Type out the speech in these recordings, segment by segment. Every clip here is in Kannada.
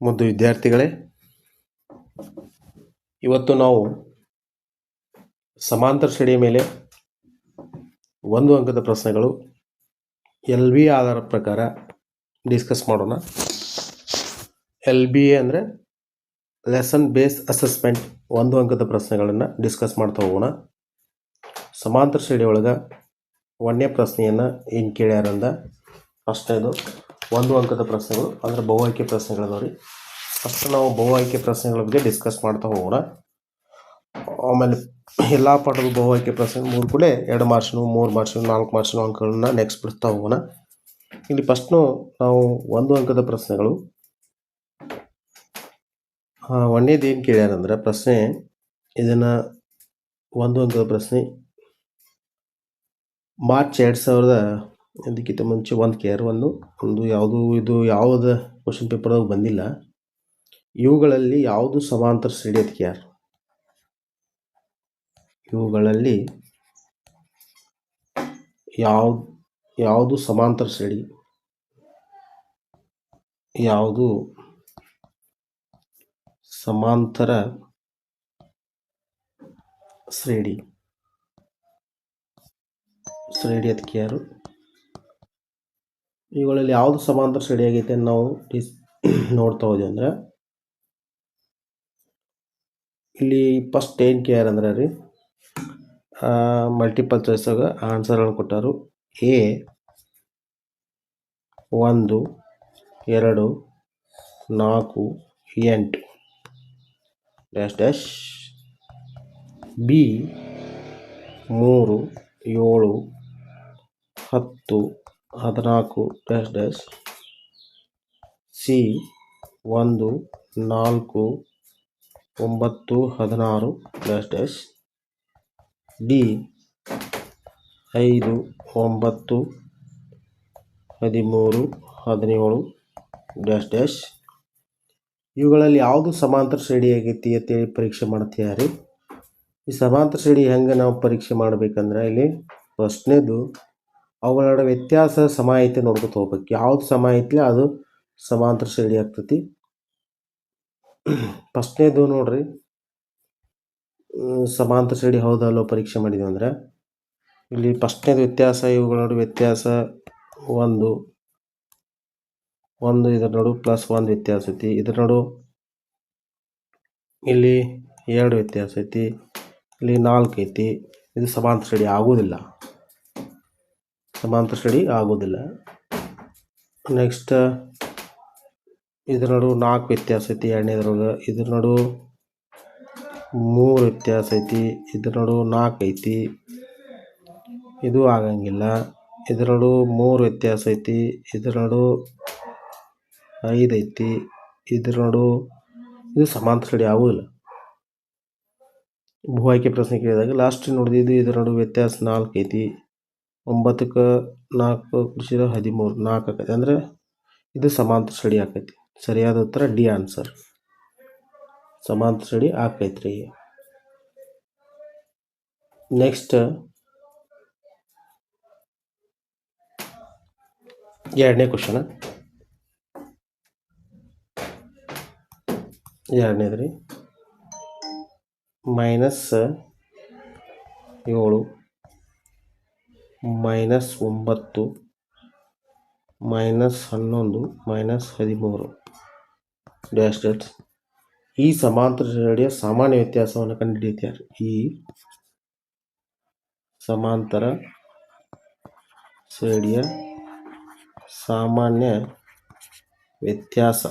ಮುದ್ದು ವಿದ್ಯಾರ್ಥಿಗಳೇ, ಇವತ್ತು ನಾವು ಸಮಾಂತರ ಶ್ರೇಣಿಯ ಮೇಲೆ ಒಂದು ಅಂಕದ ಪ್ರಶ್ನೆಗಳು ಎಲ್ ಬಿ ಆಧಾರ ಪ್ರಕಾರ ಡಿಸ್ಕಸ್ ಮಾಡೋಣ. ಎಲ್ ಬಿ ಎ ಅಂದರೆ ಲೆಸನ್ ಬೇಸ್ ಅಸೆಸ್ಮೆಂಟ್ ಒಂದು ಅಂಕದ ಪ್ರಶ್ನೆಗಳನ್ನು ಡಿಸ್ಕಸ್ ಮಾಡ್ತಾ ಹೋಗೋಣ. ಸಮಾಂತರ ಶ್ರೇಣಿ ಒಳಗೆ ಒಂದನೇ ಪ್ರಶ್ನೆಯನ್ನು ಏನು ಕೇಳ್ಯಾರಂದ? ಫಸ್ಟ್ನೇದು ಒಂದು ಅಂಕದ ಪ್ರಶ್ನೆಗಳು, ಅಂದರೆ ಬಹು ಆಯ್ಕೆ ಪ್ರಶ್ನೆಗಳದಾವ ರೀ ಫಸ್ಟ್ ನಾವು ಬಹು ಆಯ್ಕೆ ಪ್ರಶ್ನೆಗಳ ಬಗ್ಗೆ ಡಿಸ್ಕಸ್ ಮಾಡ್ತಾ ಹೋಗೋಣ. ಆಮೇಲೆ ಎಲ್ಲ ಪಾಠದ ಬಹು ಆಯ್ಕೆ ಪ್ರಶ್ನೆ ಮೂರು ಕೂಡ ಎರಡು ಮಾರ್ಕ್ಸ್ನು ಮೂರು ಮಾರ್ಕ್ಸ್ನು ನಾಲ್ಕು ಮಾರ್ಕ್ಸ್ನು ಅಂಕಗಳನ್ನ ನೆಕ್ಸ್ಟ್ ಬಿಡ್ತಾ ಹೋಗೋಣ. ಇಲ್ಲಿ ಫಸ್ಟ್ನು ನಾವು ಒಂದು ಅಂಕದ ಪ್ರಶ್ನೆಗಳು. ಒಂದೇದು ಏನು ಕೇಳ್ಯಾರಂದ್ರೆ ಪ್ರಶ್ನೆ ಇದನ್ನು ಒಂದು ಅಂಕದ ಪ್ರಶ್ನೆ ಮಾರ್ಚ್ ಎರಡು ಸಾವಿರದ ಇದಕ್ಕಿಂತ ಮುಂಚೆ ಒಂದು ಕೇರ್ ಒಂದು ಒಂದು ಯಾವುದು ಇದು ಯಾವುದು ಕ್ವಶನ್ ಪೇಪರ್ದಾಗ ಬಂದಿಲ್ಲ. ಇವುಗಳಲ್ಲಿ ಯಾವುದು ಸಮಾಂತರ ಶ್ರೇಣಿ ಅದಕ್ಕೆ ಯಾರು ಇವುಗಳಲ್ಲಿ ಯಾವ ಯಾವುದು ಸಮಾಂತರ ಶ್ರೇಣಿ? ಯಾವುದು ಸಮಾಂತರ ಶ್ರೇಣಿ? ಶ್ರೇಣಿ ಅದಕ್ಕೆ ಯಾರು ಇವುಗಳಲ್ಲಿ ಯಾವುದು ಸಮಾಂತರ ಅಂತ ನಾವು ಡಿಸ್ ನೋಡ್ತಾ ಹೋದ್ವಿ ಅಂದರೆ, ಇಲ್ಲಿ ಫಸ್ಟ್ ಏನು ಕೇರ್ ಅಂದ್ರೆ ರೀ ಮಲ್ಟಿಪಲ್ ಚಾಯ್ಸಾಗ ಆನ್ಸರ್ಗಳನ್ನು ಕೊಟ್ಟರು. ಎ ಒಂದು, ಎರಡು, ನಾಲ್ಕು, ಎಂಟು. ಡ್ಯಾಶ್ ಡ್ಯಾಶ್ ಬಿ ಮೂರು, ಏಳು, ಹತ್ತು ಹದಿನಾಲ್ಕು ಡ್ಯಾಶ್ ಡ್ಯಾಶ್ ಸಿ ಒಂದು ನಾಲ್ಕು ಒಂಬತ್ತು ಹದಿನಾರು ಡ್ಯಾಶ್ ಡ್ಯಾಶ್ ಡಿ ಐದು ಒಂಬತ್ತು ಹದಿಮೂರು ಹದಿನೇಳು ಡ್ಯಾಶ್ ಡ್ಯಾಶ್ ಇವುಗಳಲ್ಲಿ ಯಾವುದು ಸಮಾಂತರ ಶ್ರೇಣಿ ಆಗೈತಿ ಅಂತೇಳಿ ಪರೀಕ್ಷೆ ಮಾಡ್ತೀಯಾರಿ ಈ ಸಮಾಂತರ ಶ್ರೇಣಿ ಹೆಂಗೆ ನಾವು ಪರೀಕ್ಷೆ ಮಾಡಬೇಕಂದ್ರೆ ಇಲ್ಲಿ ಫಸ್ಟ್ನೇದು ಅವುಗಳ ವ್ಯತ್ಯಾಸ ಸಮ ಐತೆ ನೋಡ್ಕೊತ ಹೋಗ್ಬೇಕು ಯಾವ್ದು ಸಮ ಐತ್ಲೆ ಅದು ಸಮಾಂತರ ಶ್ರೇಣಿ ಆಗ್ತೈತಿ. ಫಸ್ಟ್ನೇದು ನೋಡ್ರಿ. ಸಮಾಂತರ ಶ್ರೇಣಿ ಹೌದಲ್ಲೋ ಪರೀಕ್ಷೆ ಮಾಡಿದ್ವಿ ಅಂದ್ರೆ. ಇಲ್ಲಿ ಫಸ್ಟ್ನೇದು ವ್ಯತ್ಯಾಸ ಇವುಗಳ ನಡುವೆ ವ್ಯತ್ಯಾಸ ಒಂದು. ಒಂದು ಇದರ ನಡು ಪ್ಲಸ್ ಒಂದು ವ್ಯತ್ಯಾಸ ಐತಿ. ಇದ್ರ ನಡು ಇಲ್ಲಿ ಎರಡು ವ್ಯತ್ಯಾಸ ಐತಿ. ಇಲ್ಲಿ ನಾಲ್ಕು ಐತಿ. ಇದು ಸಮಾಂತರ ಶ್ರೇಣಿ ಆಗೋದಿಲ್ಲ. ಸಮಾಂತರ ಸ್ಟಡಿ ಆಗೋದಿಲ್ಲ ನೆಕ್ಸ್ಟ್ ಇದ್ರ ನಡುವೆ ನಾಲ್ಕು ವ್ಯತ್ಯಾಸ ಐತಿ. ಎರಡನೇದ್ರೊಳಗೆ ಇದ್ರ ನಡು ಮೂರು ವ್ಯತ್ಯಾಸ ಐತಿ. ಇದ್ರ ನಡು ನಾಲ್ಕು ಐತಿ. ಇದು ಆಗಂಗಿಲ್ಲ. ಇದ್ರ ನಡು ಮೂರು ವ್ಯತ್ಯಾಸ ಐತಿ. ಇದ್ರ ನಡು ಐದು ಐತಿ. ಇದ್ರ ನಡು ಇದು ಸಮಾಂತರ ಸ್ಟಡಿ ಆಗೋದಿಲ್ಲ ಭೂ ಆಯ್ಕೆ ಪ್ರಶ್ನೆ ಕೇಳಿದಾಗ ಲಾಸ್ಟ್ ನೋಡಿದ್ದು ಇದ್ರ ನಡು ವ್ಯತ್ಯಾಸ ನಾಲ್ಕು ಐತಿ. ಒಂಬತ್ತಕ್ಕೆ ನಾಲ್ಕು ಕೃಷಿದ ಹದಿಮೂರು, ನಾಲ್ಕು ಆಕೈತಿ. ಅಂದರೆ ಇದು ಸಮಾಂತರ ಸಡಿ ಆಕೈತಿ. ಸರಿಯಾದ ಉತ್ತರ ಡಿ ಆನ್ಸರ್. ಸಮಾಂತರ ಆಕೈತಿ ಆಕೈತ್ರಿ. ನೆಕ್ಸ್ಟ್ ಎರಡನೇ ಕ್ವಶನ ಎರಡನೇದು ರೀ ಮೈನಸ್ ಏಳು. ಮೈನಸ್ ಒಂಬತ್ತು ಮೈನಸ್ ಹನ್ನೊಂದು ಮೈನಸ್ ಹದಿಮೂರು ಡ್ಯಾಶ್ ಡ್ಯಾಶ್ ಈ ಸಮಾಂತರ ಶ್ರೇಣಿಯ ಸಾಮಾನ್ಯ ವ್ಯತ್ಯಾಸವನ್ನು ಕಂಡುಹಿಡಿಯುತ್ತಾರೆ ಈ ಸಮಾಂತರ ಶ್ರೇಣಿಯ ಸಾಮಾನ್ಯ ವ್ಯತ್ಯಾಸ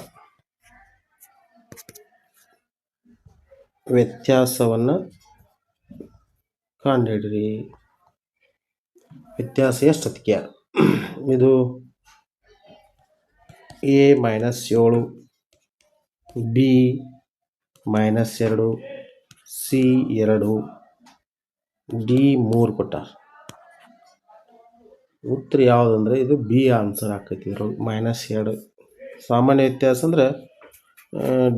ವ್ಯತ್ಯಾಸವನ್ನು ಕಂಡುಹಿಡ್ರಿ ವ್ಯತ್ಯಾಸ ಎಷ್ಟು ಅದಕ್ಕೆ ಇದು ಎ ಮೈನಸ್ ಏಳು ಬಿ ಮೈನಸ್ ಎರಡು ಸಿ ಎರಡು ಡಿ ಮೂರು ಕೊಟ್ಟಾರ ಉತ್ತರ ಯಾವುದಂದ್ರೆ ಇದು ಬಿ ಆನ್ಸರ್ ಆಕೈತಿ. ಇದ್ರೊಳಗೆ ಮೈನಸ್ ಎರಡು. ಸಾಮಾನ್ಯ ವ್ಯತ್ಯಾಸ ಅಂದ್ರೆ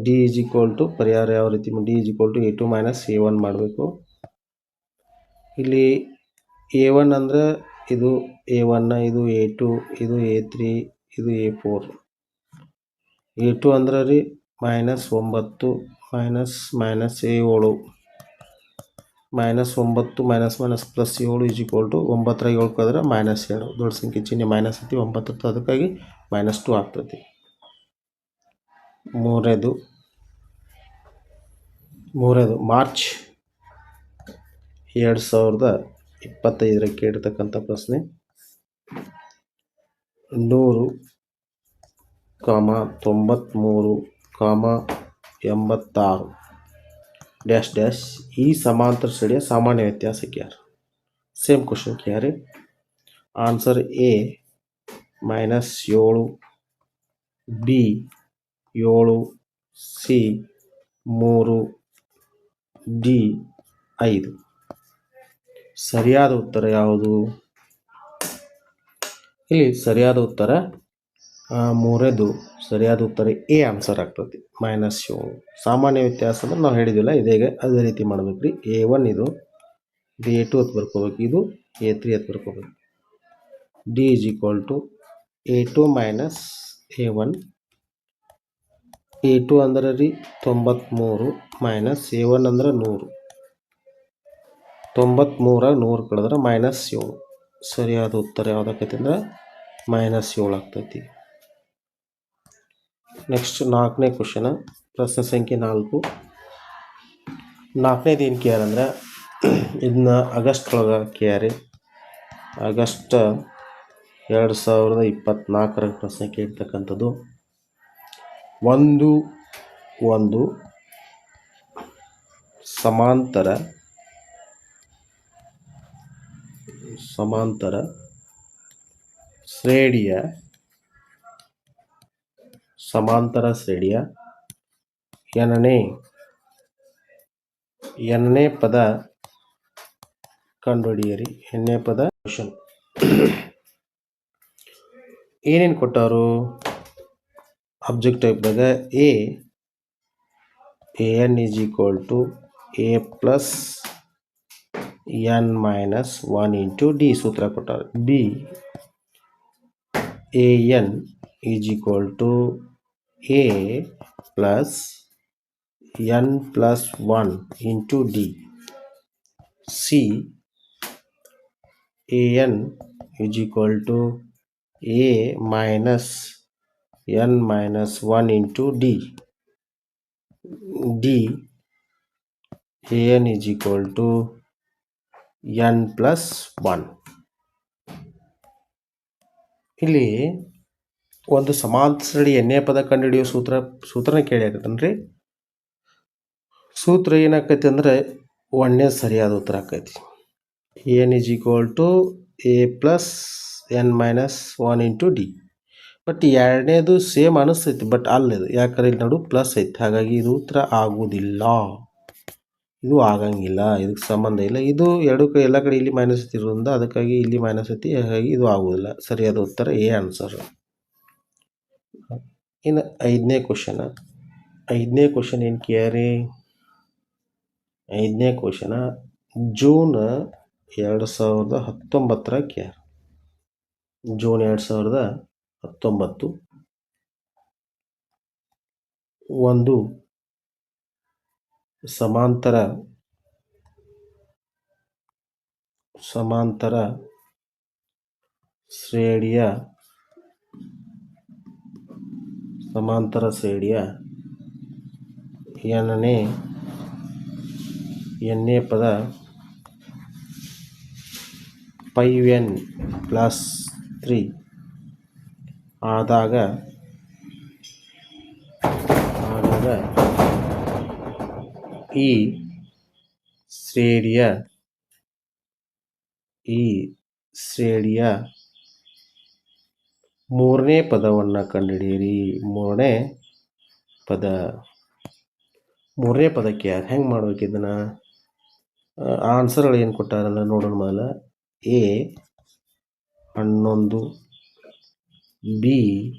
ಡಿ ಇಸ್ ಈಕ್ವಲ್ ಟು ಪರಿಹಾರ ಯಾವ ರೀತಿ? D is equal to a two minus a one ಮಾಡಬೇಕು. ಇಲ್ಲಿ ಎ ಒನ್ ಅಂದರೆ ಇದು ಎ ಒನ್, ಇದು ಎ ಟು, ಇದು ಎ ತ್ರೀ ಇದು ಎ ಫೋರ್. ಎ ಟು ಅಂದ್ರೆ ರೀ ಮೈನಸ್ ಒಂಬತ್ತು ಮೈನಸ್ ಮೈನಸ್ ಏಳು. ಮೈನಸ್ ಒಂಬತ್ತು ಮೈನಸ್ ಮೈನಸ್ ಪ್ಲಸ್ ಏಳು ಈಸ್ ಈಕ್ವಲ್ ಟು ಒಂಬತ್ತರ ಏಳು ಕಳೆದ್ರೆ ಮೈನಸ್ ಎರಡು. ದೊಡ್ಡ ಸಂಖ್ಯೆ ಚಿಹ್ನೆ ಮೈನಸ್ ಐತಿ, ಒಂಬತ್ತು ಅದಕ್ಕಾಗಿ ಮೈನಸ್ ಟು ಆಗ್ತೈತಿ. ಮೂರನೇದು ಮೂರನೇದು ಮಾರ್ಚ್ ಎರಡು ಸಾವಿರದ ಇಪ್ಪತ್ತೈದರಕ್ಕೆ ಕೇಳಿರ್ತಕ್ಕಂಥ ಪ್ರಶ್ನೆ. ನೂರು ಕಾಮ ತೊಂಬತ್ತ್ಮೂರು ಕಾಮ ಎಂಬತ್ತಾರು ಡ್ಯಾಶ್ ಡ್ಯಾಶ್ ಈ ಸಮಾಂತರ ಶ್ರೇಣಿಯ ಸಾಮಾನ್ಯ ವ್ಯತ್ಯಾಸ char same question carry answer A minus ಏಳು, ಬಿ ಏಳು, ಸಿ ಮೂರು, ಡಿ ಐದು. ಸರಿಯಾದ ಉತ್ತರ ಯಾವುದು? ಇಲ್ಲಿ ಸರಿಯಾದ ಉತ್ತರ ಮೂರೇದು ಸರಿಯಾದ ಉತ್ತರ ಎ ಆನ್ಸರ್ ಆಗ್ತದೆ ಮೈನಸ್ ಏಳು ಸಾಮಾನ್ಯ ವ್ಯತ್ಯಾಸ ಅಂದ್ರೆ ನಾವು ಹೇಳಿದಿಲ್ಲ ಇದೇಗ ಅದೇ ರೀತಿ ಮಾಡ್ಬೇಕು ರೀ ಎ ಒನ್ ಇದು ಡಿ ಎ ಟು ಹತ್ತು ಬರ್ಕೋಬೇಕು. ಇದು ಎ ತ್ರೀ ಹತ್ತು ಬರ್ಕೋಬೇಕು. D is equal to a two minus a one a two ಅಂದ್ರೆ ರೀ ತೊಂಬತ್ತ್ಮೂರು ಮೈನಸ್ ಎ ಒನ್ ಅಂದ್ರೆ ನೂರು. ತೊಂಬತ್ತ್ಮೂರಾಗ ನೂರು ಕಳೆದ್ರೆ ಮೈನಸ್ ಏಳು. ಸರಿಯಾದ ಉತ್ತರ ಯಾವುದಾಕೈತಿ ಅಂದ್ರೆ ಮೈನಸ್ ಏಳು ಆಗ್ತೈತಿ. ನೆಕ್ಸ್ಟ್ ನಾಲ್ಕನೇ ಕ್ವಶನ ಪ್ರಶ್ನೆ ಸಂಖ್ಯೆ ನಾಲ್ಕು. ನಾಲ್ಕನೇದು ಏನು ಕೇರ್ ಅಂದರೆ ಇದನ್ನ ಆಗಸ್ಟ್ ಒಳಗೆ ಕೇರಿ ಆಗಸ್ಟ್ ಎರಡು ಸಾವಿರದ ಇಪ್ಪತ್ತ್ನಾಲ್ಕರ ಪ್ರಶ್ನೆ ಕೇಳ್ತಕ್ಕಂಥದ್ದು. ಒಂದು ಒಂದು, ಸಮಾಂತರ ಸಮಾಂತರ ಶ್ರೇಣಿಯ ಸಮಾಂತರ ಶ್ರೇಣಿಯ ಎನನೇ ಎನನೇ ಪದ ಕಂಡುಹಿಡಿಯಿರಿ. ಎನ್ನೇ ಪದ ಕ್ವಶನ್ ಏನೇನು ಕೊಟ್ಟವರು object ಟೈಪ್ದಾಗ A a n is equal to a plus n minus one into d ಸೂತ್ರ ಕೊಟ್ಟಾರೆ B a n is equal to a plus n plus one into d C a n is equal to a minus n minus one into d D a n is equal to n plus one ಇಲ್ಲಿ ಒಂದು ಸಮಾಂತರಡಿ ಎಣ್ಣೆ ಪದ ಕಂಡುಹಿಡಿಯೋ ಸೂತ್ರ, ಸೂತ್ರನ ಕೇಳಿಯಾಕತ್ತನ್ರಿ ಸೂತ್ರ ಏನಾಕೈತಿ ಅಂದರೆ ಒಂದನೇ ಸರಿಯಾದ ಉತ್ತರ ಆಕೈತಿ. N is equal to a plus n minus one into d but ಎರಡನೇದು ಸೇಮ್ ಅನಿಸ್ತೈತಿ ಬಟ್ ಅಲ್ಲದು, ಯಾಕಂದ್ರೆ ಇಲ್ಲಿ ನಡು ಪ್ಲಸ್ ಐತಿ, ಹಾಗಾಗಿ ಇದು ಉತ್ತರ ಆಗುವುದಿಲ್ಲ ಇದು ಆಗಂಗಿಲ್ಲ, ಇದಕ್ಕೆ ಸಂಬಂಧ ಇಲ್ಲ. ಇದು ಎರಡು ಕಡೆ ಎಲ್ಲ ಕಡೆ ಇಲ್ಲಿ ಮೈನಸ್ ಇರೋದ್ರಿಂದ ಅದಕ್ಕಾಗಿ ಇಲ್ಲಿ ಮೈನಸ್ ಐತಿ, ಹಾಗಾಗಿ ಇದು ಆಗುವುದಿಲ್ಲ. ಸರಿಯಾದ ಉತ್ತರ ಎ ಆನ್ಸರ್ ಇನ್ನು ಐದನೇ ಕ್ವಶನ ಐದನೇ ಕ್ವಶನ್ ಏನು ಕೇಳಿ ಐದನೇ ಕ್ವಶನ ಜೂನ್ ಎರಡು ಸಾವಿರದ ಹತ್ತೊಂಬತ್ತರ ಕ್ಯಾರ್ ಜೂನ್ ಎರಡು ಸಾವಿರದ ಹತ್ತೊಂಬತ್ತು. ಒಂದು ಸಮಾಂತರ ಸಮಾಂತರ ಶ್ರೇಣಿಯ ಸಮಾಂತರ ಶ್ರೇಣಿಯ ಎನ್ನೇ ಎನ್ನೇ ಪದ ಫೈವ್ ಎನ್ ಪ್ಲಸ್ ತ್ರೀ ಆದಾಗ ಆದಾಗ ಈ ಶ್ರೇಣಿಯ ಈ ಶ್ರೇಣಿಯ ಮೂರನೇ ಪದವನ್ನು ಕಂಡುಹಿಡಿಯಿರಿ. ಮೂರನೇ ಪದ, ಮೂರನೇ ಪದಕ್ಕೆ ಹೆಂಗೆ ಮಾಡ್ಬೇಕು ಇದನ್ನು? ಆನ್ಸರ್ಗಳು ಏನು ಕೊಟ್ಟಾರಲ್ಲ ನೋಡೋಣ ಮೊದಲ. ಎ ಹನ್ನೊಂದು, ಬಿ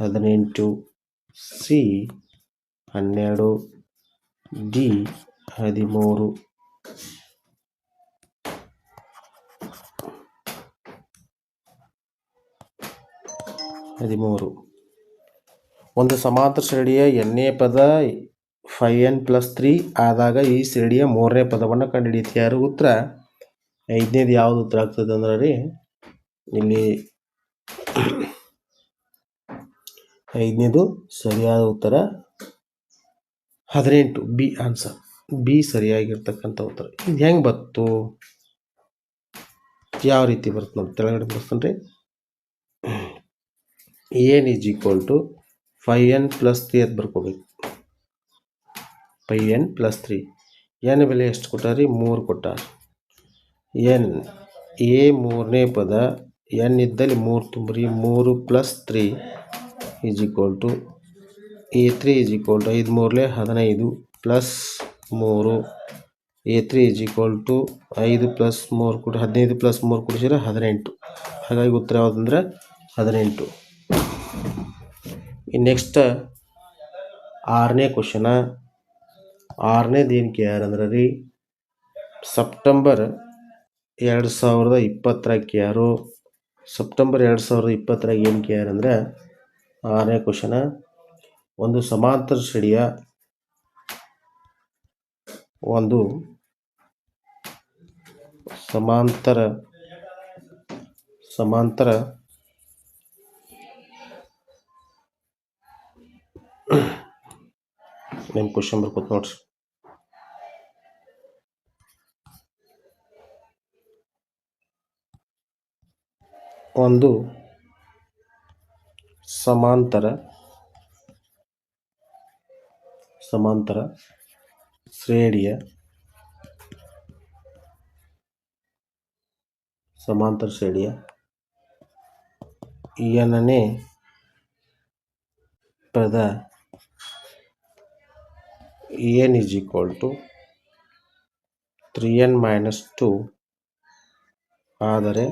ಹದಿನೆಂಟು, ಸಿ ಹನ್ನೆರಡು. ಡಿ ಹದಿಮೂರು. ಹದಿಮೂರು. ಒಂದು ಸಮಾಂತರ ಶ್ರೇಣಿಯ ಎನ್ನೇ ಪದ ಫೈ ಎನ್ ಪ್ಲಸ್ ತ್ರೀ ಆದಾಗ ಈ ಶ್ರೇಣಿಯ ಮೂರನೇ ಪದವನ್ನು ಕಂಡುಹಿಡಿಯುತ್ತೆ. ಯಾರು? ಉತ್ತರ. ಐದನೇದು ಯಾವುದು ಉತ್ತರ ಆಗ್ತದೆ ಅಂದ್ರೆ ರೀ, ಇಲ್ಲಿ ಐದನೇದು ಸರಿಯಾದ ಉತ್ತರ ಹದಿನೆಂಟು, ಬಿ ಆನ್ಸರ್ ಬಿ ಸರಿಯಾಗಿರ್ತಕ್ಕಂಥ ಉತ್ತರ. ಇದು ಹೆಂಗೆ ಬತ್ತು ಯಾವ ರೀತಿ ಬರುತ್ತೆ ನೋಡಿ, ತೆಳಗಡೆ ಬರ್ತಾನೆ ರೀ. N is equal to five n plus three ಅಂತ ಬರ್ಕೋಬೇಕು. Five n plus three n ಬೆಲೆ ಎಷ್ಟು ಕೊಟ್ಟಾರಿ ಮೂರು ಕೊಟ್ಟಾರ. ಎನ್ ಎ ಮೂರನೇ ಪದ ಎನ್ ಇದ್ದಲ್ಲಿ ಮೂರು ತುಂಬ್ರಿ, ಮೂರು plus three is equal to a three is equal to ಐದು ಮೂರಲೆ ಹದಿನೈದು ಪ್ಲಸ್ ಮೂರು. A three is equal to ಐದು ಪ್ಲಸ್ ಮೂರು ಕೊಡಿ ಹದಿನೈದು ಪ್ಲಸ್ ಮೂರು ಕೊಡಿಸಿದ್ರೆ ಹದಿನೆಂಟು. ಹಾಗಾಗಿ ಉತ್ತರ ಯಾವುದಂದ್ರೆ ಹದಿನೆಂಟು. ಇನ್ನು ನೆಕ್ಸ್ಟ್ ಆರನೇ ಕ್ವಶನ ಆರನೇದು ಏನು ಯಾರಂದ್ರೆ ರೀ ಸೆಪ್ಟೆಂಬರ್ ಎರಡು ಸಾವಿರದ ಇಪ್ಪತ್ತರಾಗ ಯಾರು ಸೆಪ್ಟೆಂಬರ್ ಎರಡು ಸಾವಿರದ ಇಪ್ಪತ್ತರಾಗ ಏನಕ್ಕೆ ಯಾರಂದ್ರೆ ಆರನೇ ಕ್ವಶನ ಒಂದು ಸಮಾಂತರ ಶ್ರೇಣಿಯ ಒಂದು ಸಮಾಂತರ ಸಮಾಂತರ ನಿಮ್ಮ ಕ್ವಶನ್ ಬರ್ಕೋತ ನೋಡ್ರಿ. ಒಂದು ಸಮಾಂತರ ಸಮಾಂತರ ಶ್ರೇಣಿಯ ಸಮಾಂತರ ಶ್ರೇಣಿಯ ಎನನೇ ಪದ n is equal to three n minus two ಆದರೆ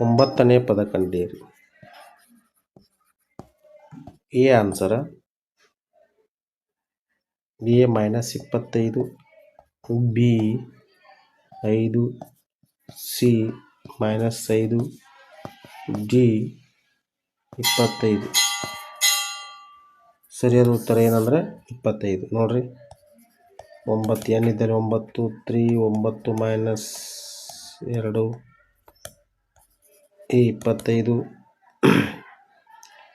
ಒಂಬತ್ತನೇ ಪದ ಕಂಡೀರಿ. ಎ ಆನ್ಸರ ಎ ಮೈನಸ್ ಇಪ್ಪತ್ತೈದು, ಬಿ ಐದು, ಸಿ ಮೈನಸ್ ಐದು ಡಿ ಇಪ್ಪತ್ತೈದು. ಸರಿಯಾದ ಉತ್ತರ ಏನಂದರೆ ಇಪ್ಪತ್ತೈದು. ನೋಡಿರಿ. ಒಂಬತ್ತು, ಎನ್ ಒಂಬತ್ತು, ತ್ರೀ, ಒಂಬತ್ತು ಮೈನಸ್ ಎರಡು, ಎ ಇಪ್ಪತ್ತೈದು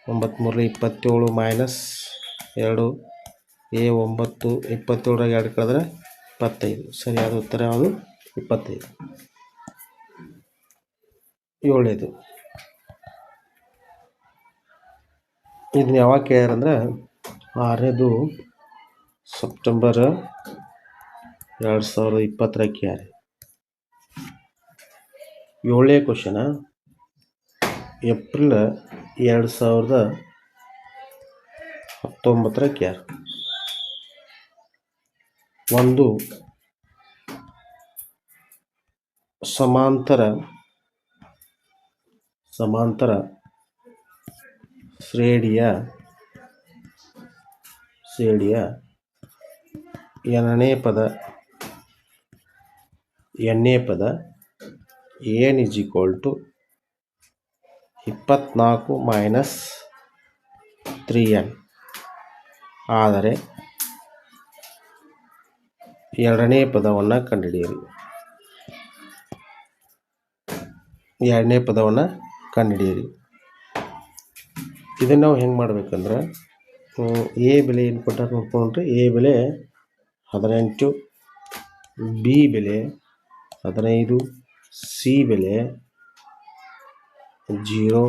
ಒಂಬತ್ತ್ಮೂರಲ್ಲಿ ಇಪ್ಪತ್ತೇಳು ಮೈನಸ್ ಎರಡು ಎ ಒಂಬತ್ತು ಇಪ್ಪತ್ತೇಳರಾಗ ಎರಡು ಕಳೆದ್ರೆ ಇಪ್ಪತ್ತೈದು. ಸರಿಯಾದ ಉತ್ತರ ಯಾವುದು? ಇಪ್ಪತ್ತೈದು. ಏಳನೇದು. ಇದನ್ನ ಯಾವಾಗ ಕೇಳ್ಯಾರಂದ್ರೆ ಆರನೇದು ಸೆಪ್ಟೆಂಬರ್ ಎರಡು ಸಾವಿರದ ಇಪ್ಪತ್ತರ ಕೇಳ್ಯಾರ. ಏಳನೇ ಕ್ವಶನ ಏಪ್ರಿಲ್ ಎರಡು ಸಾವಿರದ ಹತ್ತೊಂಬತ್ತರ ಕ್ಯಾರ್ ಒಂದು ಸಮಾಂತರ ಸಮಾಂತರ ಶ್ರೇಣಿಯ ಶ್ರೇಣಿಯ ಎನನೇ ಪದ ಎಣ್ಣೆ ಪದ ಏನ್ ಇಸ್ ಈಕ್ವಲ್ ಟು ಇಪ್ಪತ್ನಾಲ್ಕು ಮೈನಸ್ ತ್ರೀ ಎನ್ ಆದರೆ ಎರಡನೇ ಪದವನ್ನು ಕಂಡುಹಿಡಿಯಿರಿ. ಎರಡನೇ ಪದವನ್ನು ಕಂಡುಹಿಡಿಯಿರಿ. ಇದನ್ನು ನಾವು ಹೆಂಗೆ ಮಾಡ್ಬೇಕಂದ್ರೆ ಎ ಬೆಲೆ ಏನು ಕೊಟ್ಟಾರ ನೋಡ್ಕೊಂಡ್ರೆ. ಎ ಬೆಲೆ ಹದಿನೆಂಟು, ಬಿ ಬೆಲೆ ಹದಿನೈದು, ಸಿ ಬೆಲೆ ಜೀರೋ,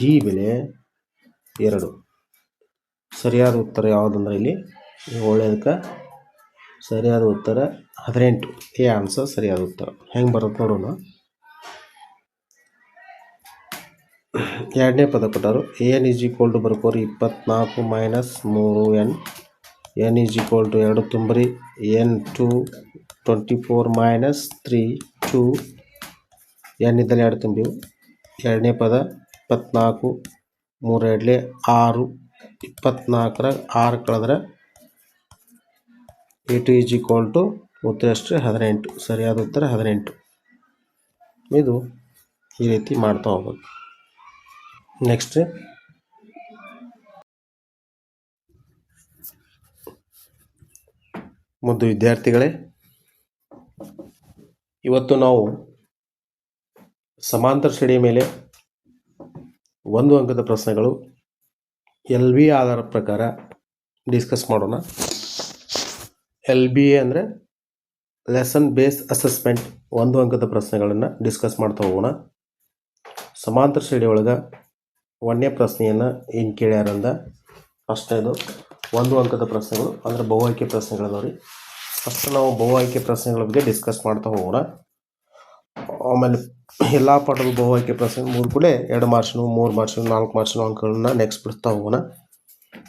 ಡಿ ಬೆಲೆ ಎರಡು. ಸರಿಯಾದ ಉತ್ತರ ಯಾವುದಂದ್ರೆ ಇಲ್ಲಿ ಒಳ್ಳೆಯದಕ್ಕೆ ಸರಿಯಾದ ಉತ್ತರ? ಹದಿನೆಂಟು. ಎ ಆನ್ಸರ್ ಸರಿಯಾದ ಉತ್ತರ. ಹೆಂಗೆ ಬರುತ್ತೆ ನೋಡೋಣ? ಎರಡನೇ ಪದ ಕೊಟ್ಟರು. ಎನ್ ಈಸ್ ಈಕ್ವಲ್ ಟು ಬರ್ಕೋರಿ ಇಪ್ಪತ್ನಾಲ್ಕು ಮೈನಸ್ ಮೂರು ಎನ್ ಎನ್ ಈಕ್ವಲ್ ಟು ಎರಡು ತುಂಬ್ರಿ. N two twenty four minus three two n ಇದ್ದಲ್ಲಿ ಎರಡು ತುಂಬಿವು. ಎರಡನೇ ಪದ ಇಪ್ಪತ್ನಾಲ್ಕು ಮೂರು ಎರಡಲೆ ಆರು. ಇಪ್ಪತ್ನಾಲ್ಕರ ಆರು ಕಳೆದ್ರೆ ಏಟು ಈಸ್ ಈಕ್ವಲ್ ಟು ಉತ್ತರಷ್ಟೇ ಹದಿನೆಂಟು. ಸರಿಯಾದ ಉತ್ತರ ಹದಿನೆಂಟು. ಇದು ಈ ರೀತಿ ಮಾಡ್ತಾ ಹೋಗ್ಬೇಕು. ನೆಕ್ಸ್ಟ್ ಮುದ್ದು ವಿದ್ಯಾರ್ಥಿಗಳೇ, ಇವತ್ತು ನಾವು ಸಮಾಂತರ ಶ್ರೇಣಿಯ ಮೇಲೆ ಒಂದು ಅಂಕದ ಪ್ರಶ್ನೆಗಳು ಎಲ್ ವಿ ಆಧಾರ ಪ್ರಕಾರ ಡಿಸ್ಕಸ್ ಮಾಡೋಣ. ಎಲ್ ಬಿ ಎ ಅಂದರೆ ಲೆಸನ್ ಬೇಸ್ ಅಸೆಸ್ಮೆಂಟ್ ಒಂದು ಅಂಕದ ಪ್ರಶ್ನೆಗಳನ್ನು ಡಿಸ್ಕಸ್ ಮಾಡ್ತಾ ಹೋಗೋಣ. ಸಮಾಂತರ ಶ್ರೇಣಿ ಒಳಗೆ ಒಂದನೇ ಪ್ರಶ್ನೆಯನ್ನು ಏನು ಕೇಳ್ಯಾರಂದ? ಫಸ್ಟ್ನೇದು ಒಂದು ಅಂಕದ ಪ್ರಶ್ನೆಗಳು, ಅಂದರೆ ಬಹು ಆಯ್ಕೆ ಪ್ರಶ್ನೆಗಳದಾವ ರೀ. ಫಸ್ಟ್ ನಾವು ಬಹು ಆಯ್ಕೆ ಪ್ರಶ್ನೆಗಳ ಬಗ್ಗೆ ಡಿಸ್ಕಸ್ ಮಾಡ್ತಾ ಹೋಗೋಣ. ಆಮೇಲೆ ಎಲ್ಲ ಪಾಠದ ಬಹು ಆಯ್ಕೆ ಪ್ರಶ್ನೆ ಮೂರು ಕೂಡ ಎರಡು ಮಾರ್ಕ್ಸ್ನು, ಮೂರು ಮಾರ್ಕ್ಸ್ನು, ನಾಲ್ಕು ಮಾರ್ಕ್ಸ್ನು ಅಂಕಗಳನ್ನ ನೆಕ್ಸ್ಟ್ ಬಿಡ್ತಾ ಹೋಗೋಣ.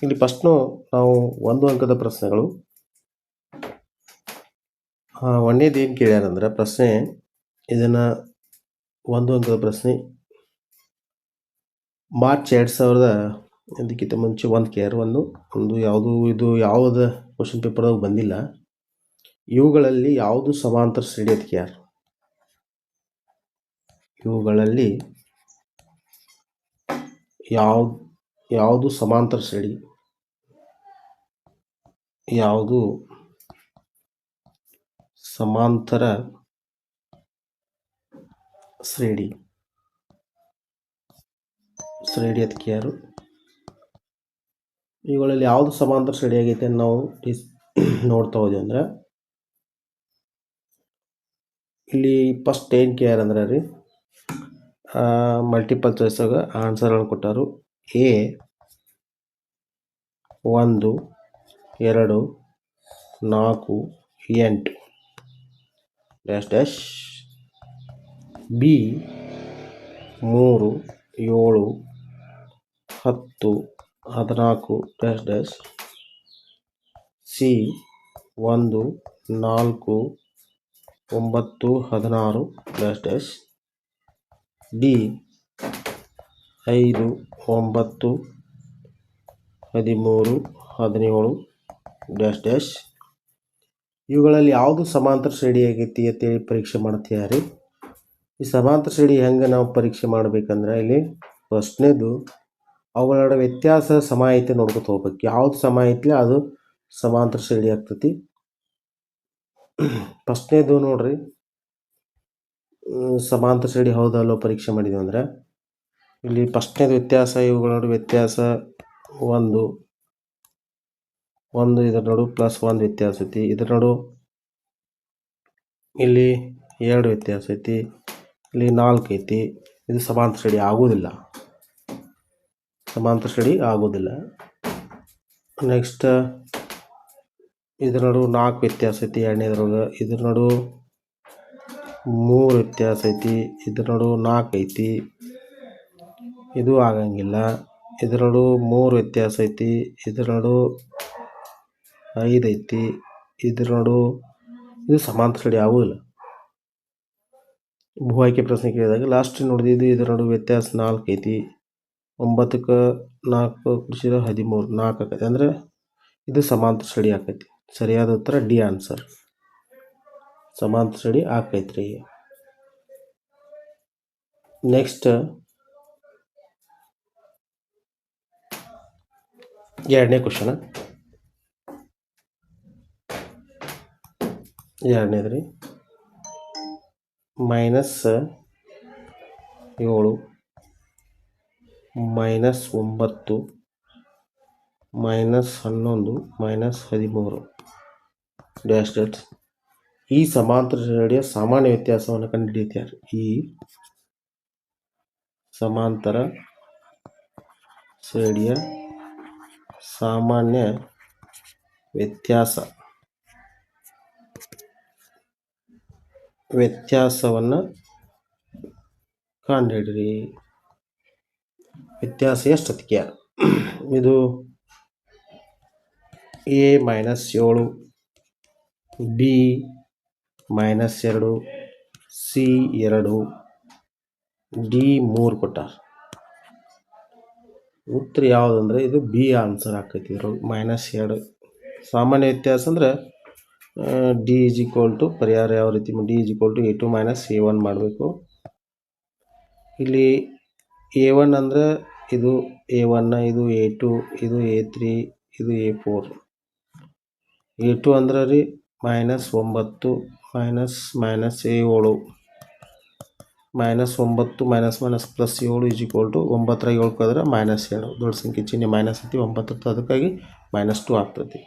ಇಲ್ಲಿ ಫಸ್ಟ್ನು ನಾವು ಒಂದು ಅಂಕದ ಪ್ರಶ್ನೆಗಳು ಒಂದೇದು ಏನು ಕೇಳ್ಯಾರಂದ್ರೆ ಪ್ರಶ್ನೆ ಇದನ್ನು ಒಂದು ಅಂಕದ ಪ್ರಶ್ನೆ. ಮಾರ್ಚ್ ಎರಡು ಸಾವಿರದ ಇದಕ್ಕಿಂತ ಮುಂಚೆ ಒಂದು ಕೇರ್, ಒಂದು ಒಂದು ಯಾವುದು, ಇದು ಯಾವುದು ಕ್ವಶನ್ ಪೇಪರ್ದಾಗ ಬಂದಿಲ್ಲ. ಇವುಗಳಲ್ಲಿ ಯಾವುದು ಸಮಾಂತರ ಶ್ರೇಣಿ ಅದಕ್ಕೆ ಯಾರು ಇವುಗಳಲ್ಲಿ ಯಾವ, ಯಾವುದು ಸಮಾಂತರ ಶ್ರೇಣಿ, ಯಾವುದು ಸಮಾಂತರ ಶ್ರೇಣಿ. ಶ್ರೇಣಿ ಅದಕ್ಕೆ ಯಾರು ಇವುಗಳಲ್ಲಿ ಯಾವುದು ಸಮಾಂತರ ಶ್ರೇಣಿ ಆಗೈತೆ ಅಂತ ನಾವು ಡಿಸ್ ನೋಡ್ತಾ ಹೋದ್ವಿ ಅಂದ್ರೆ, ಇಲ್ಲಿ ಫಸ್ಟ್ ಏನು ಆರ್ ಅಂದ್ರೆ ರೀ ಮಲ್ಟಿಪಲ್ ಚಾಯ್ಸಾಗ ಆನ್ಸರ್ಗಳನ್ನು ಕೊಟ್ಟರು. ಎ ಒಂದು, ಎರಡು, ನಾಲ್ಕು, ಎಂಟು. ಡ್ಯಾಶ್ ಡ್ಯಾಶ್ ಬಿ ಮೂರು ಏಳು ಹತ್ತು ಹದಿನಾಲ್ಕು ಡ್ಯಾಶ್ ಡ್ಯಾಶ್ ಸಿ ಒಂದು ನಾಲ್ಕು ಒಂಬತ್ತು ಹದಿನಾರು ಡ್ಯಾಶ್ ಡ್ಯಾಶ್ ಡಿ ಐದು ಒಂಬತ್ತು ಹದಿಮೂರು ಹದಿನೇಳು ಡ್ಯಾಶ್ ಡ್ಯಾಶ್ ಇವುಗಳಲ್ಲಿ ಯಾವುದು ಸಮಾಂತರ ಶ್ರೇಣಿ ಆಗೈತಿ ಅಂತೇಳಿ ಪರೀಕ್ಷೆ ಮಾಡ್ತಿದ್ದಾರೆ ಈ ಸಮಾಂತರ ಶ್ರೇಣಿ ಹೆಂಗೆ ನಾವು ಪರೀಕ್ಷೆ ಮಾಡಬೇಕಂದ್ರೆ ಇಲ್ಲಿ ಫಸ್ಟ್ನೇದು ಅವುಗಳ ವ್ಯತ್ಯಾಸ ಸಮ ಐತೆ ನೋಡ್ಕೊತ ಹೋಗ್ಬೇಕು. ಯಾವ್ದು ಸಮ ಐತ್ಲೆ ಅದು ಸಮಾಂತರ ಶ್ರೇಣಿ ಆಗ್ತೈತಿ. ಫಸ್ಟ್ನೇದು ನೋಡ್ರಿ. ಸಮಾಂತರ ಶ್ರೇಣಿ ಹೌದಲ್ಲೋ ಪರೀಕ್ಷೆ ಮಾಡಿದ್ವಿ ಅಂದ್ರೆ. ಇಲ್ಲಿ ಫಸ್ಟ್ನೇದು ವ್ಯತ್ಯಾಸ ಇವುಗಳ ವ್ಯತ್ಯಾಸ ಒಂದು. ಒಂದು, ಇದರ ನಡು ಪ್ಲಸ್ ಒಂದು ವ್ಯತ್ಯಾಸ ಐತಿ. ಇದರ ನಡು ಇಲ್ಲಿ ಎರಡು ವ್ಯತ್ಯಾಸ ಐತಿ. ಇಲ್ಲಿ ನಾಲ್ಕು ಐತಿ. ಇದು ಸಮಾಂತರ ಶ್ರೇಣಿ ಆಗೋದಿಲ್ಲ ಸಮಾಂತರ ಶ್ರೇಣಿ ಆಗೋದಿಲ್ಲ ನೆಕ್ಸ್ಟ್ ಇದ್ರ ನಡು ನಾಲ್ಕು ವ್ಯತ್ಯಾಸ ಐತಿ. ಎರಡನೇದ್ರೊಳಗೆ ಇದ್ರ ನಡು ಮೂರು ವ್ಯತ್ಯಾಸ ಐತಿ. ಇದ್ರ ನಡು ನಾಲ್ಕು ಐತಿ. ಇದು ಆಗಂಗಿಲ್ಲ. ಇದ್ರ ನಡು ಮೂರು ವ್ಯತ್ಯಾಸ ಐತಿ. ಇದ್ರ ನಡು ಐದು ಐತಿ ಇದ್ರ ನೋಡು, ಇದು ಸಮಾಂತರ ಯಾವೂ ಇಲ್ಲ. ಭೂ ಆಯ್ಕೆ ಪ್ರಶ್ನೆ ಕೇಳಿದಾಗ ಲಾಸ್ಟ್ ನೋಡಿದ್ದು ಇದರ ನಡು ವ್ಯತ್ಯಾಸ ನಾಲ್ಕು ಐತಿ. ಒಂಬತ್ತಕ್ಕೆ ನಾಲ್ಕು ಕೃಷಿ ಹದಿಮೂರು, ನಾಲ್ಕು ಆಕೈತಿ. ಅಂದರೆ ಇದು ಸಮಾಂತರ ಸಡಿ ಆಕೈತಿ. ಸರಿಯಾದ ಉತ್ತರ ಡಿ ಆನ್ಸರ್. ಸಮಾಂತರ ಸಡಿ ಆಕೈತ್ರಿ ನೆಕ್ಸ್ಟ್ ಎರಡನೇ ಕ್ವಶನ ಎರಡನೇದು ರೀ ಮೈನಸ್ ಏಳು. ಮೈನಸ್ ಒಂಬತ್ತು. ಮೈನಸ್ ಹನ್ನೊಂದು. ಮೈನಸ್ ಹದಿಮೂರು. ಡ್ಯಾಶ್ ಡಾಟ್ ಈ ಸಮಾಂತರ ಶ್ರೇಣಿಯ ಸಾಮಾನ್ಯ ವ್ಯತ್ಯಾಸವನ್ನು ಕಂಡುಹಿಡಿಯುತ್ತಾರೆ? ಈ ಸಮಾಂತರ ಶ್ರೇಣಿಯ ಸಾಮಾನ್ಯ ವ್ಯತ್ಯಾಸ. ವ್ಯತ್ಯಾಸವನ್ನು ಕಂಡುಹಿಡ್ರಿ ವ್ಯತ್ಯಾಸ ಎಷ್ಟು ಅದಕ್ಕೆ ಇದು ಎ ಮೈನಸ್ ಏಳು, ಬಿ ಮೈನಸ್ ಎರಡು, ಸಿ ಎರಡು, ಡಿ ಮೂರು ಕೊಟ್ಟಾರ ಉತ್ತರ ಯಾವುದಂದ್ರೆ ಇದು ಬಿ ಆನ್ಸರ್ ಆಕೈತಿ ಇದ್ರೊಳಗೆ. ಮೈನಸ್ ಎರಡು. ಸಾಮಾನ್ಯ ವ್ಯತ್ಯಾಸ ಅಂದ್ರೆ ಡಿ ಇಸ್ ಈಕ್ವಲ್ ಟು ಪರಿಹಾರ ಯಾವ ರೀತಿ? D is equal to a two minus a one ಮಾಡಬೇಕು. ಇಲ್ಲಿ ಎ ಒನ್ ಅಂದರೆ ಇದು ಎ ಒನ್ನ ಇದು ಎ ಟು ಇದು ಎ ತ್ರೀ ಇದು ಎ ಫೋರ್ ಎ ಟು ಅಂದ್ರೆ ರೀ ಮೈನಸ್ ಒಂಬತ್ತು ಮೈನಸ್ ಮೈನಸ್ ಏಳು. ಮೈನಸ್ ಒಂಬತ್ತು ಮೈನಸ್ ಮೈನಸ್ ಪ್ಲಸ್ ಏಳು ಇಸ್ ಈಕ್ವಲ್ ಟು ಒಂಬತ್ತರಾಗ ಏಳು ಮೈನಸ್ ಏಳು. ದೊಡ್ಡ ಸಂಖ್ಯೆ ಚಿಹ್ನೆ ಮೈನಸ್ ಐತಿ ಒಂಬತ್ತು ಅದಕ್ಕಾಗಿ ಮೈನಸ್ ಟು ಆಗ್ತೈತಿ.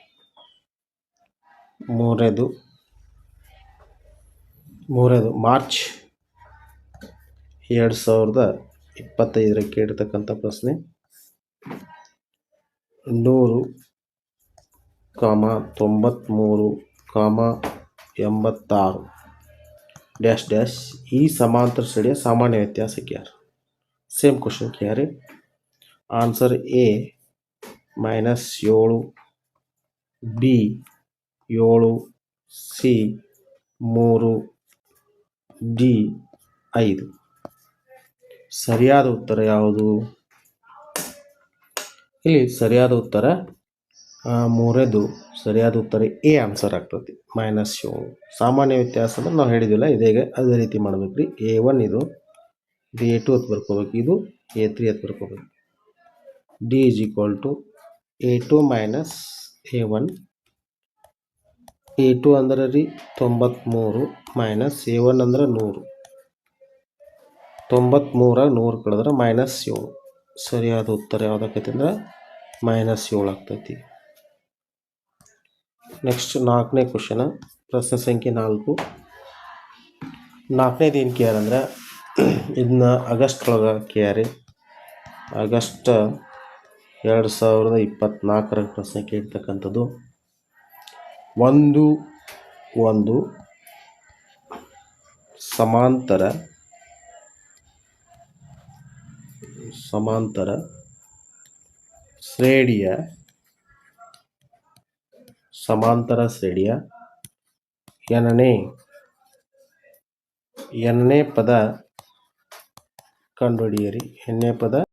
ಮೂರನೇದು ಮೂರನೇದು ಮಾರ್ಚ್ ಎರಡು ಸಾವಿರದ ಇಪ್ಪತ್ತೈದರ ಕೇಳಿರ್ತಕ್ಕಂಥ ಪ್ರಶ್ನೆ. ನೂರು ಕಾಮ ತೊಂಬತ್ತ್ಮೂರು ಕಾಮ ಎಂಬತ್ತಾರು ಡ್ಯಾಶ್ ಡ್ಯಾಶ್ ಈ ಸಮಾಂತರ ಶ್ರೇಣಿಯ ಸಾಮಾನ್ಯ ವ್ಯತ್ಯಾಸ ಯಾರು? Same question carry answer A minus ಏಳು, ಬಿ ಏಳು, ಸಿ, ಮೂರು, ಡಿ, ಐದು. ಸರಿಯಾದ ಉತ್ತರ ಯಾವುದು? ಇಲ್ಲಿ ಸರಿಯಾದ ಉತ್ತರ ಮೂರೇದು ಸರಿಯಾದ ಉತ್ತರ ಎ ಆನ್ಸರ್ ಆಗ್ತದೆ, ಮೈನಸ್ ಏಳು. ಸಾಮಾನ್ಯ ವ್ಯತ್ಯಾಸ ಅಂದ್ರೆ ನಾವು ಹೇಳಿದಿಲ್ಲ ಇದೇಗ ಅದೇ ರೀತಿ ಮಾಡ್ಬೇಕು ರೀ ಎ ಒನ್ ಇದು ಇದು ಎ ಟು ಅಂತ ಬರ್ಕೋಬೇಕು. ಇದು ಎ ತ್ರೀ ಅಂತ ಬರ್ಕೋಬೇಕು. D is equal to a two minus a one a two ಅಂದ್ರೆ ರೀ ತೊಂಬತ್ತ್ಮೂರು ಮೈನಸ್ ಎ ಒನ್ ಅಂದ್ರೆ ನೂರು. ತೊಂಬತ್ತ್ಮೂರಾಗ ನೂರು ಕಳೆದ್ರೆ ಮೈನಸ್ ಏಳು. ಸರಿಯಾದ ಉತ್ತರ ಯಾವುದಾಕೈತಿ ಅಂದ್ರೆ ಮೈನಸ್ ಏಳು ಆಗ್ತೈತಿ. ನೆಕ್ಸ್ಟ್ ನಾಲ್ಕನೇ ಕ್ವಶನ ಪ್ರಶ್ನೆ ಸಂಖ್ಯೆ ನಾಲ್ಕು. ನಾಲ್ಕನೇದು ಏನು ಕೇರ್ ಅಂದ್ರೆ ಇದನ್ನ ಆಗಸ್ಟ್ ಒಳಗೆ ಕೇರಿ ಆಗಸ್ಟ್ ಎರಡು ಸಾವಿರದ ಇಪ್ಪತ್ತ್ನಾಲ್ಕರ ಪ್ರಶ್ನೆ ಕೇಳ್ತಕ್ಕಂಥದ್ದು. ಒಂದು ಒಂದು ಸಮಾಂತರ ಸಮಾಂತರ ಶ್ರೇಣಿಯ ಸಮಾಂತರ ಶ್ರೇಣಿಯ ಎನನೇ ಎನ್ನೇ ಪದ ಕಂಡುಹಿಡಿಯಿರಿ. ಎನ್ನೇ ಪದ